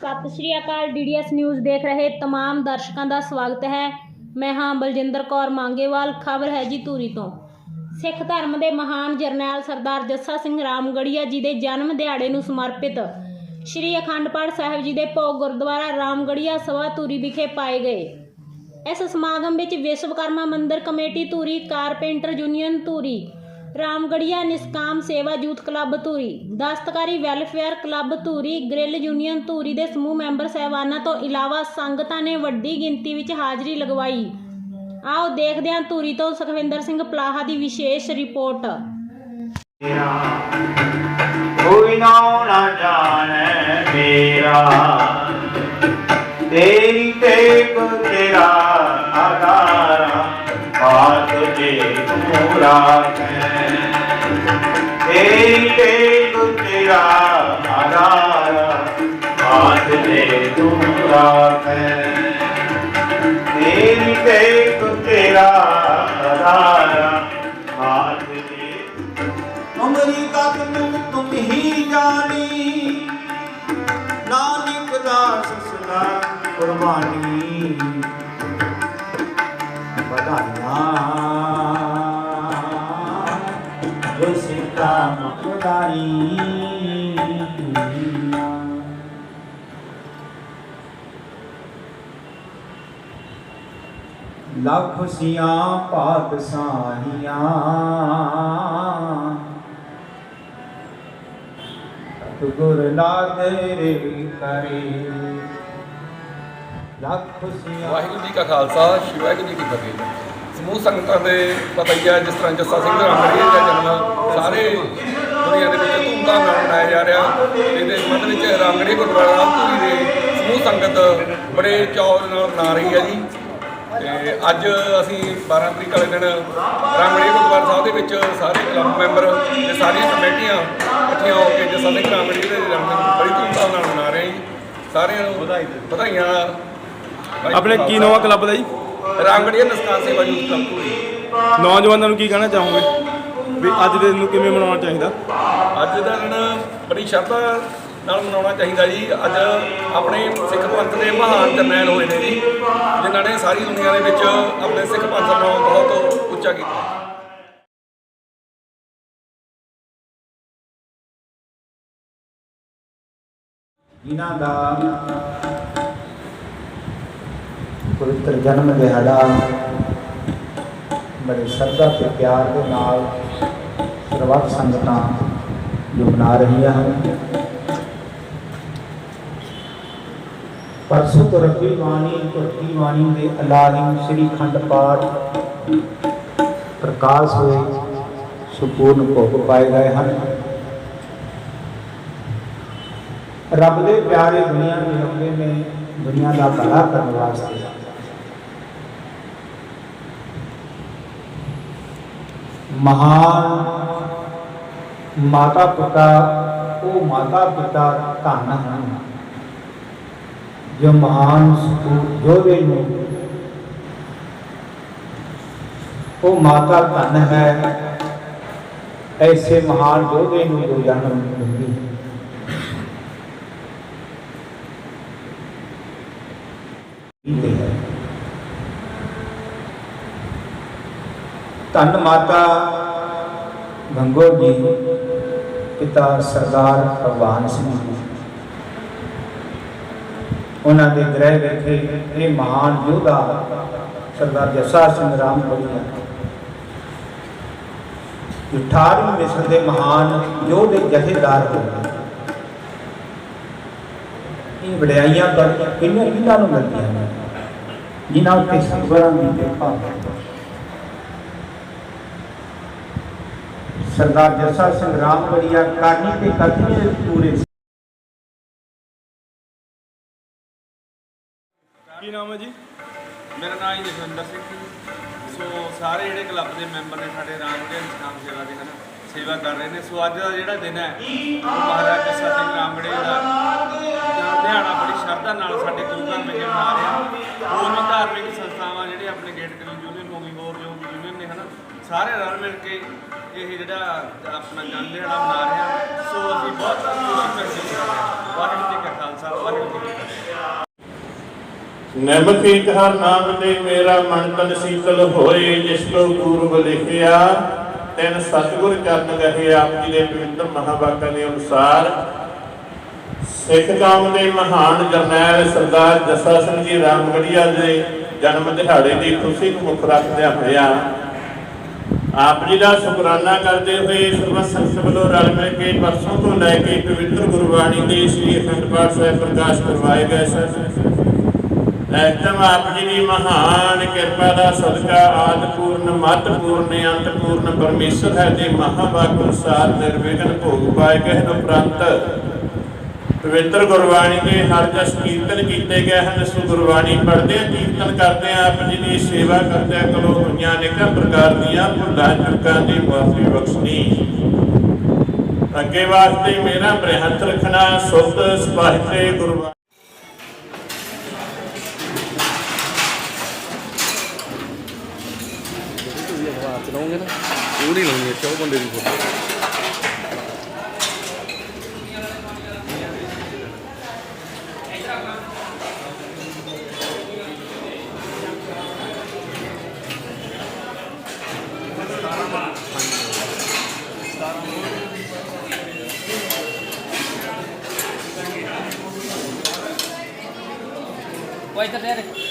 ਸਤਿ ਸ਼੍ਰੀ ਅਕਾਲ DDS news ਦੇਖ ਰਹੇ तमाम ਦਰਸ਼ਕਾਂ ਦਾ ਸਵਾਗਤ ਹੈ ਮੈਂ ਹਾਂ ਬਲਜਿੰਦਰ ਕੌਰ ਮੰਗੇਵਾਲ ਖਬਰ ਹੈ ਜੀ ਧੂਰੀ ਤੋਂ ਸਿੱਖ ਧਰਮ ਦੇ ਮਹਾਨ ਜਰਨੈਲ ਸਰਦਾਰ ਜੱਸਾ ਸਿੰਘ ਰਾਮਗੜੀਆ ਜੀ ਦੇ ਜਨਮ ਦਿਹਾੜੇ ਨੂੰ ਸਮਰਪਿਤ ਸ਼੍ਰੀ ਅਖੰਡ ਪਾਠ ਸਾਹਿਬ ਜੀ ਦੇ ਭੋਗ ਗੁਰਦੁਆਰਾ ਰਾਮਗੜੀਆ ਸਭਾ ਧੂਰੀ ਵਿਖੇ ਪਾਏ ਗਏ ਇਸ ਸਮਾਗਮ ਵਿੱਚ Vishwakarma Mandir committee Dhuri carpenter union Dhuri Ramgarhia ਨਿਸਕਾਮ ਸੇਵਾ ਯੂਥ ਕਲੱਬ ਧੂਰੀ। ਦਸਤਕਾਰੀ welfare club Dhuri, grill union Dhuri ਦੇ ਸਮੂਹ ਮੈਂਬਰ ਸਹਿਬਾਨਾਂ ਤੋਂ ਇਲਾਵਾ ਸੰਗਤਾਂ ਨੇ ਵੱਡੀ ਗਿਣਤੀ ਵਿੱਚ ਹਾਜ਼ਰੀ ਲਗਵਾਈ। ਆਓ ਦੇਖਦੇ ਹਾਂ ਧੂਰੀ ਤੋਂ ਸੁਖਵਿੰਦਰ ਸਿੰਘ ਪਲਾਹਾ ਦੀ ਵਿਸ਼ੇਸ਼ ਰਿਪੋਰਟ। ਕੋਈ ਨਾ ਨਾ ਜਾਣੇ ਮੇਰਾ। ਤੇਰੀ ਟੇਕ ਤੇਰੀ ਟੇਕ ਤੇਰਾ ਆਧਾਰਾ ਬਾਤ ਜੇ ਪੂਰਾ ਤੇਰੀ ਟੇਕ ਤੇਰਾ ਆਧਾਰਾ ਬਾਤ ਜੇ ਉਮਰੀ ਤੱਕ ਨੂੰ ਤੁਮ ਹੀ ਜਾਣੀ, ਨਾਨਕ ਦਾਸ ਸਦਾ ਕੁਰਬਾਨੀ ਲੱਖ ਸੀਆਂ ਪਾਤ ਸਾਹੀਆਂ। ਗੁਰ ਨਾਦਰੇ ਕਰੇ। ਲੱਖ ਸੀਆਂ ਵਾਹਿਗੁਰੂ ਜੀ ਕਾ ਖਾਲਸਾ, ਸ਼੍ਰੀ ਵਾਹਿਗੁਰੂ ਜੀ ਕੀ ਫਤਿਹ। ਸਮੂਹ ਸੰਗਤਾਂ ਦੇ ਪਤਾ ਹੀ ਹੈ ਜਿਸ ਤਰ੍ਹਾਂ ਜੱਸਾ ਸਿੰਘ ਰਾਮਗੜੀਆ ਦਾ ਜਨਮ, ਸਾਰੇ ਦੁਨੀਆ ਦੇ ਵਿੱਚ ਧੂਮਧਾਮ ਨਾਲ ਮਨਾਇਆ ਜਾ ਰਿਹਾ। ਇਹਦੇ ਸੰਬੰਧ ਵਿੱਚ ਰਾਮਗੜੀ ਗੁਰਦੁਆਰਾ ਰਾਮਪੁਰੀ ਦੇ ਸਮੂਹ ਸੰਗਤ ਬੜੇ ਚਾਅ ਨਾਲ ਮਨਾ ਰਹੀ ਹੈ ਜੀ। ਤੇ ਅੱਜ ਅਸੀਂ 12 ਤਰੀਕ ਵਾਲੇ ਦਿਨ ਰਾਮਗੜੀ ਗੁਰਦੁਆਰਾ ਸਾਹਿਬ ਦੇ ਵਿੱਚ ਸਾਰੇ ਕਲੱਬ ਮੈਂਬਰ ਤੇ ਸਾਰੀਆਂ ਕਮੇਟੀਆਂ ਇਕੱਠੀਆਂ ਹੋ ਕੇ ਜੱਸਾ ਸਿੰਘ ਰਾਮਗੜੀ ਦੇ ਦਿਨ ਬੜੀ ਧੂਮਧਾਮ ਨਾਲ ਮਨਾ ਰਹੇ ਹਾਂ ਜੀ। ਸਾਰਿਆਂ ਨੂੰ ਵਧਾਈਆਂ। ਆਪਣੇ ਕੀ ਨਵਾਂ ਕਲੱਬ ਦਾ ਜੀ? ਰਾਂਗੜੀਆ ਨਸਕਾਨ ਸੇਵਾ ਯੂਥ ਕਲੱਬ ਧੂਰੀ। ਨੌਜਵਾਨਾਂ ਨੂੰ ਕੀ ਕਹਿਣਾ ਚਾਹੋਗੇ? ਵੀ ਅੱਜ ਦੇ ਦਿਨ ਨੂੰ ਕਿਵੇਂ ਮਨਾਉਣਾ ਚਾਹੀਦਾ? ਅੱਜ ਦਾ ਦਿਨ ਬੜੀ ਸ਼ਰਧਾ ਨਾਲ ਮਨਾਉਣਾ ਚਾਹੀਦਾ ਜੀ। ਅੱਜ ਆਪਣੇ ਸਿੱਖ ਪੰਥ ਦੇ ਮਹਾਨ ਜਰਨੈਲ ਹੋਏ ਨੇ ਜੀ ਜਿਨ੍ਹਾਂ ਨੇ ਸਾਰੀ ਦੁਨੀਆ ਦੇ ਵਿੱਚ ਆਪਣੇ ਸਿੱਖ ਪੰਥ ਨੂੰ ਬਹੁਤ ਉੱਚਾ ਕੀਤਾ। ਜਿਨ੍ਹਾਂ ਦਾ ਪਵਿੱਤਰ ਜਨਮ ਦਿਹਾੜਾ ਬੜੇ ਸ਼ਰਧਾ ਤੇ ਪਿਆਰ ਦੇ ਨਾਲ ਸਰਬੱਤ ਸੰਗਤਾਂ ਜੋ ਮਨਾ ਰਹੀਆਂ ਹਨ। ਪਰਸੋਂ ਤੋਂ ਬਾਣੀ ਧਰਤੀ ਬਾਣੀ ਦੇ ਅਲਾਹੀ ਸ੍ਰੀ ਖੰਡ ਪਾਠ ਪ੍ਰਕਾਸ਼ ਹੋਏ ਸੁਪੂਰਨ ਭੋਗ ਪਾਏ ਗਏ ਹਨ। ਰੱਬ ਦੇ ਪਿਆਰੇ ਦੁਨੀਆ ਦੇ ਰੰਗੇ ਨੇ ਦੁਨੀਆ ਦਾ ਭਲਾ ਕਰਨ ਵਾਸਤੇ। ਮਹਾਨ ਮਾਤਾ ਪਿਤਾ ਉਹ ਮਾਤਾ ਪਿਤਾ ਧੰਨ ਹਨ। ਜੋ ਮਹਾਨ ਸਪੂਤ ਯੋਧੇ ਨੂੰ, ਉਹ ਮਾਤਾ ਧੰਨ ਹੈ। ਐਸੇ ਮਹਾਨ ਯੋਧੇ ਨੂੰ ਜੋ ਜਨਮ ਦਿੰਦੀ ਧੰਨ ਮਾਤਾ ਗੰਗੋ ਜੀ ਪਿਤਾ ਸਰਦਾਰ ਭਗਵਾਨ ਸਿੰਘ ਜੀ। ਉਹਨਾਂ ਦੇ ਗ੍ਰਹਿ ਵਿਖੇ ਇਹ ਮਹਾਨ ਯੋਧਾ ਸਰਦਾਰ ਜੱਸਾ ਸਿੰਘ ਰਾਮਗੜੀਆ 18ਵੀਂ ਮਿਸਰ ਦੇ ਮਹਾਨ ਯੋਧੇ ਜਥੇਦਾਰ ਹੋਏ ਇਹ ਵਡਿਆਈਆਂ ਤਾਂ ਕਿੰਨੇ ਕਿੰਨਾਂ ਨੂੰ ਮਿਲਦੀਆਂ ਨੇ, ਜਿਨ੍ਹਾਂ ਉੱਤੇ ਸਤਿਗੁਰਾਂ ਦੀ ਕਿਰਪਾ ਹੈ। ਸਰਦਾਰ ਜੱਸਾ ਸਿੰਘ ਰਾਮਗੜੀਆ ਕਾਨੀ ਤੇ ਕਥਨੀ ਦੇ ਪੂਰੇ ਕੀ ਨਾਮ ਹੈ ਜੀ? ਮੇਰਾ ਨਾਮ ਹੈ ਜਸਵਿੰਦਰ ਸਿੰਘ ਜੀ। ਸੋ ਸਾਰੇ ਜਿਹੜੇ ਕਲੱਬ ਦੇ ਮੈਂਬਰ ਨੇ ਸਾਡੇ ਰਾਮਗੜੀਆ ਨਿਸ਼ਕਾਮ ਸੇਵਾ ਦੇ ਹਨ, ਸੇਵਾ ਕਰ ਰਹੇ ਨੇ। ਸੋ ਅੱਜ ਦਾ ਜਿਹੜਾ ਦਿਨ ਹੈ ਮਹਾਰਾਜ ਜੱਸਾ ਸਿੰਘ ਰਾਮਗੜੀਆ ਦਾ ਜਨਮ ਬੜੀ ਸ਼ਰਧਾ ਨਾਲ ਸਾਡੇ ਗੁਰੂ ਘਰ ਵਿੱਚ ਮਨਾ ਰਹੇ। ਹੋਰ ਵੀ ਧਾਰਮਿਕ ਸੰਸਥਾਵਾਂ ਜਿਹੜੇ ਆਪਣੇ ਗੇਟ ਕਰੀ ਯੂਨੀਅਨ ਹੋ ਹੋਰ ਜੋ ਯੂਨੀਅਨ ਨੇ ਹਨਾ, ਸਾਰੇ ਰਲ ਮਿਲ ਕੇ ਇਹ ਜਿਹੜਾ ਆਪਣਾ ਜਨਮ ਦਿਹਾੜਾ ਮਨਾ ਰਹੇ ਹਾਂ ਸੋ ਅਸੀਂ ਬਹੁਤ ਖੁਸ਼ੀ ਮਹਿਸੂਸ ਕਰ ਰਹੇ ਹਾਂ ਵਾਹਿਗੁਰੂ ਜੀ ਕਾ ਖਾਲਸਾ, ਵਾਹਿਗੁਰੂ ਜੀ ਕੀ ਫਤਿਹ। ਨਿਮਖੀ ਹਰ ਨਾਮ ਦੇ ਮੇਰਾ ਮਨ ਤਨ ਸੀਤਲ ਹੋਏ, ਜਿਸ ਕੋ ਪੂਰਬ ਲਿਖਿਆ, ਤਿਨ ਸਤਿਗੁਰ ਚਰਨ ਗਏ ਆਪ ਜੀ ਦੇ ਪਵਿੱਤਰ ਮਹਾਵਾਕਾਂ ਦੇ ਅਨੁਸਾਰ। ਸਿੱਖ ਕੌਮ ਦੇ ਮਹਾਨ ਜਰਨੈਲ ਸਰਦਾਰ ਜੱਸਾ ਸਿੰਘ ਜੀ ਰਾਮਗੜੀਆ ਦੇ ਜਨਮ ਦਿਹਾੜੇ ਦੀ ਖੁਸ਼ੀ ਨੂੰ ਮੁੱਖ ਰੱਖਦਿਆਂ ਹੋਇਆ ਆਪ ਜੀ ਦਾ ਸ਼ੁਕਰਾਨਾ ਕਰਦੇ ਹੋਏ ਸਰਬੱਤ ਸੰਗਤ ਵੱਲੋਂ ਰਲ ਮਿਲ ਕੇ ਪਰਸੋਂ ਤੋਂ ਲੈ ਕੇ ਪਵਿੱਤਰ ਗੁਰਬਾਣੀ ਦੇ ਸ੍ਰੀ ਅਖੰਡ ਪਾਠ ਸਾਹਿਬ ਪ੍ਰਕਾਸ਼ ਕਰਵਾਏ ਗਏ ਸਨ। ਐਤਮ ਆਪ ਜੀ ਦੀ ਮਹਾਨ ਕਿਰਪਾ ਦਾ ਸਦਕਾ ਆਦ ਪੂਰਨ ਮਤ ਪੂਰਨ ਪਰਮੇਸ਼ਰ ਹੈ ਦੇ ਮਹਾਵਾਕ ਅਨੁਸਾਰ ਨਿਰਵਿਘਨ ਭੋਗ ਪਾਏ ਗਏ ਉਪਰੰਤ ਪਵਿੱਤਰ ਗੁਰਬਾਣੀ ਦੇ ਹਰ ਜਸ ਕੀਰਤਨ ਕੀਤੇ ਗਏ ਹਨ, ਸੋ ਗੁਰਬਾਣੀ ਪੜ੍ਹਦੇ ਕੀਰਤਨ ਕਰਦੇ ਆਪ ਜੀ ਦੀ ਸੇਵਾ ਕਰਦੇ ਕੋਲੋਂ ਹੋਈਆਂ ਅਨੇਕਾਂ ਪ੍ਰਕਾਰ ਦੀਆਂ, ਭੁੱਲਾਂ ਚੁੱਕਾਂ ਦੀ ਮਾਫੀ ਬਖਸ਼ਣੀ। ਅੱਗੇ ਵਾਸਤੇ ਮੇਰਾ ਬ੍ਰਹਤ ਰੱਖਣਾ, ਸੁਧ ਸਪਾਹਿਤੇ ਗੁਰਬਾਣੀ। ਚਲਾਉਂਗੇ ਨਾ ਉਹ ਨਹੀਂ ਲਾਉਣੀ ਇੱਥੇ ਬੰਦੇ ਦੀ ਫੋਟੋ। Vai, Tadere.